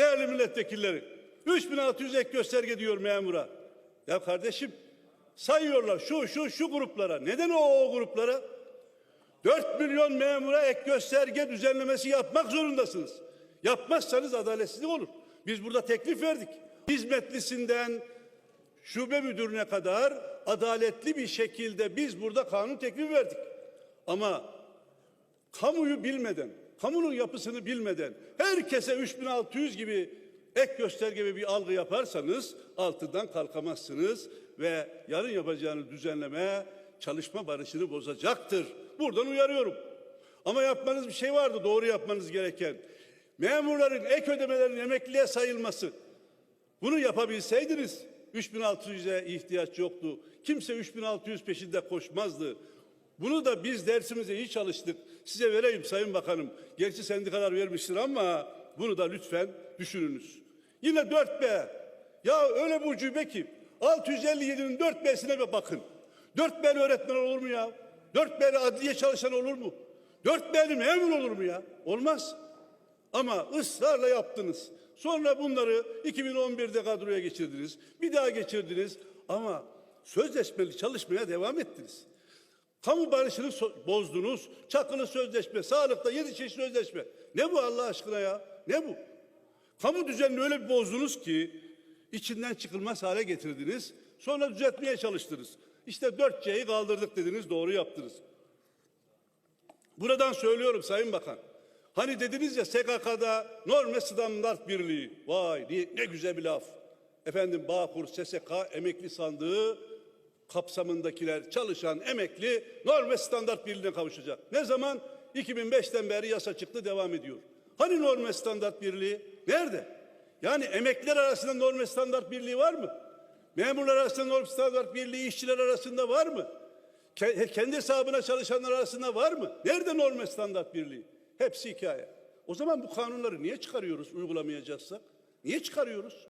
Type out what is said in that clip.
Değerli milletvekilleri, 3600 ek gösterge diyor memura. Ya kardeşim sayıyorlar şu şu şu gruplara. Neden o, o gruplara? 4 milyon memura ek gösterge düzenlemesi yapmak zorundasınız. Yapmazsanız adaletsizlik olur. Biz burada teklif verdik. Hizmetlisinden şube müdürüne kadar adaletli bir şekilde biz burada kanun teklifi verdik. Ama kamuyu bilmeden, kamunun yapısını bilmeden herkese 3600 gibi ek gösterge gibi bir algı yaparsanız altından kalkamazsınız ve yarın yapacağınız düzenleme çalışma barışını bozacaktır. Buradan uyarıyorum. Ama yapmanız bir şey vardı doğru yapmanız gereken. Memurların ek ödemelerinin emekliliğe sayılması. Bunu yapabilseydiniz 3600'e ihtiyaç yoktu. Kimse 3600 peşinde koşmazdı. Bunu da biz dersimize iyi çalıştık. Size vereyim Sayın Bakanım. Gerçi sendikalar vermiştir ama bunu da lütfen düşününüz. Yine 4B. Ya öyle bir ucube ki 657'nin 4B'sine bir bakın. 4B'li öğretmen olur mu ya? 4B'li adliye çalışan olur mu? 4B'li memur olur mu ya? Olmaz. Ama ısrarla yaptınız. Sonra bunları 2011'de kadroya geçirdiniz. Bir daha geçirdiniz. Ama sözleşmeli çalışmaya devam ettiniz. Kamu barışını so- bozdunuz. Çakılı sözleşme, sağlıkta yedi çeşit sözleşme. Ne bu Allah aşkına ya? Ne bu? Kamu düzenini öyle bir bozdunuz ki içinden çıkılmaz hale getirdiniz. Sonra düzeltmeye çalıştınız. İşte 4C'yi kaldırdık dediniz, doğru yaptınız. Buradan söylüyorum Sayın Bakan. Hani dediniz ya SKK'da norm ve standart birliği. Vay ne, ne güzel bir laf. Efendim Bağkur, SSK, emekli sandığı kapsamındakiler çalışan emekli norm ve standart birliğine kavuşacak. Ne zaman? 2005'ten beri yasa çıktı devam ediyor. Hani norm ve standart birliği? Nerede? Yani emekliler arasında norm ve standart birliği var mı? Memurlar arasında norm standart birliği işçiler arasında var mı? Ke- Kendi hesabına çalışanlar arasında var mı? Nerede norm ve standart birliği? Hepsi hikaye. O zaman bu kanunları niye çıkarıyoruz uygulamayacaksak? Niye çıkarıyoruz?